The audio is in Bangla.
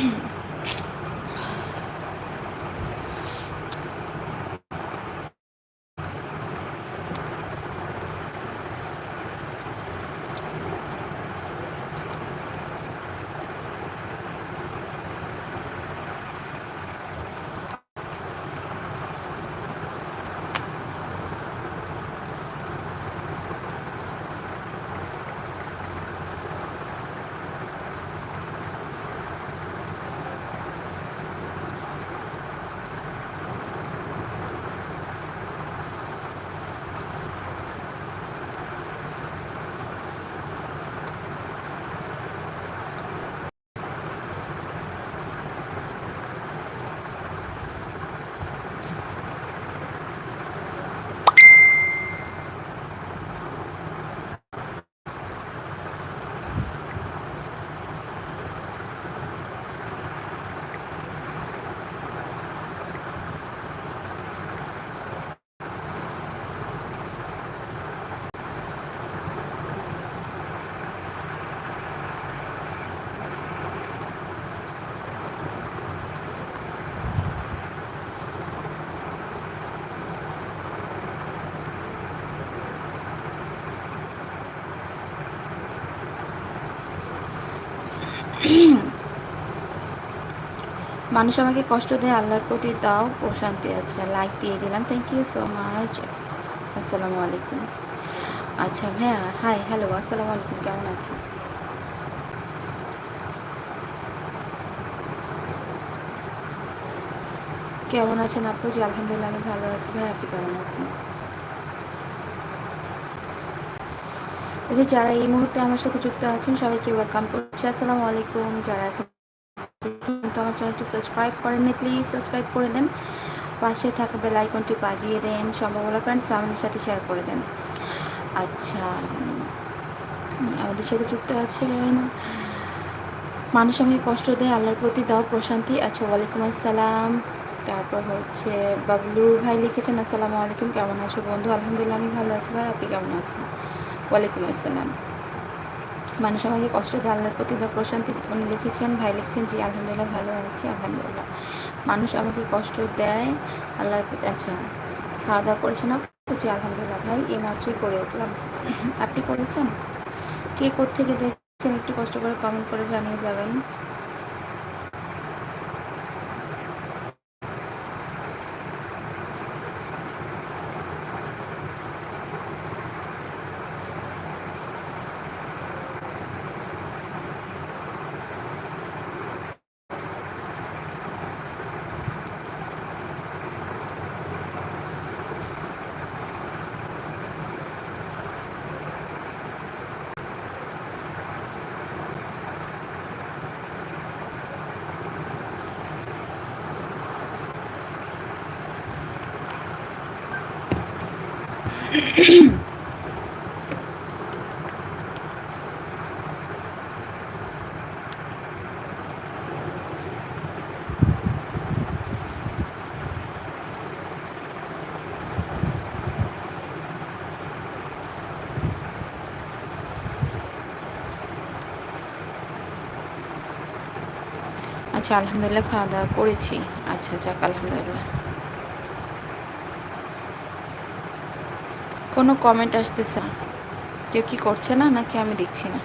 Amen. মানুষ আমাকে কষ্ট দেয়, আল্লাহর প্রতি তাও প্রশান্তি আছে। লাইক দিয়ে দিলাম। থ্যাংক ইউ সো মাচ আসসালামু আলাইকুম। আচ্ছা ভাইয়া হাই হ্যালো আসসালামু আলাইকুম। কেমন আছেন? কেমন আছেন আপু? জি, আলহামদুলিল্লাহ, আমি ভালো আছি। ভাই আপনি কেমন আছেন? আচ্ছা যারা এই মুহূর্তে আমার সাথে যুক্ত আছেন, সবাইকে ওয়েলকাম করছি। আসসালামু আলাইকুম। যারা এখন আমার চ্যানেলটি সাবস্ক্রাইব করেননি প্লিজ সাবস্ক্রাইব করে দেন। পাশে থাকা বেল আইকনটি বাজিয়ে দেন সম্ভব হলো ফ্রেন্ডস ফ্যামিলির সাথে শেয়ার করে দেন। আচ্ছা আমাদের সাথে যুক্ত আছেন। মানুষ আমাকে কষ্ট দেয়, আল্লাহর প্রতি দাও, প্রশান্তি। আচ্ছা ওয়ালাইকুম আসসালাম। তারপর হচ্ছে বাবলু ভাই লিখেছেন, আসসালামু আলাইকুম, কেমন আছো বন্ধু? আলহামদুলিল্লাহ, আমি ভালো আছি ভাই, আপনি কেমন আছেন? ওয়ালাইকুম আসসালাম। মানুষ আমাকে কষ্ট দেয় আল্লাহর প্রতি প্রশান্তি উনি লিখেছেন, ভাই লিখেছেন, জি, আলহামদুলিল্লাহ ভালো আছি, আলহামদুলিল্লাহ। মানুষ আমাকে কষ্ট দেয়, আল্লাহর প্রতি আচ্ছা খাওয়া দাওয়া করেছেন আপু? জি, আলহামদুলিল্লাহ ভাই, এই মাত্রই করে উঠলাম। আপনি করেছেন? কে থেকে দেখছেন? একটু কষ্ট করে কমেন্ট করে জানিয়ে যাবেন। আচ্ছা আলহামদুলিল্লাহ খাওয়া দাওয়া করেছি। আচ্ছা যাক আলহামদুলিল্লাহ। কোনো কমেন্ট আসতেছে কেউ কি করছে না নাকি আমি দেখছি না?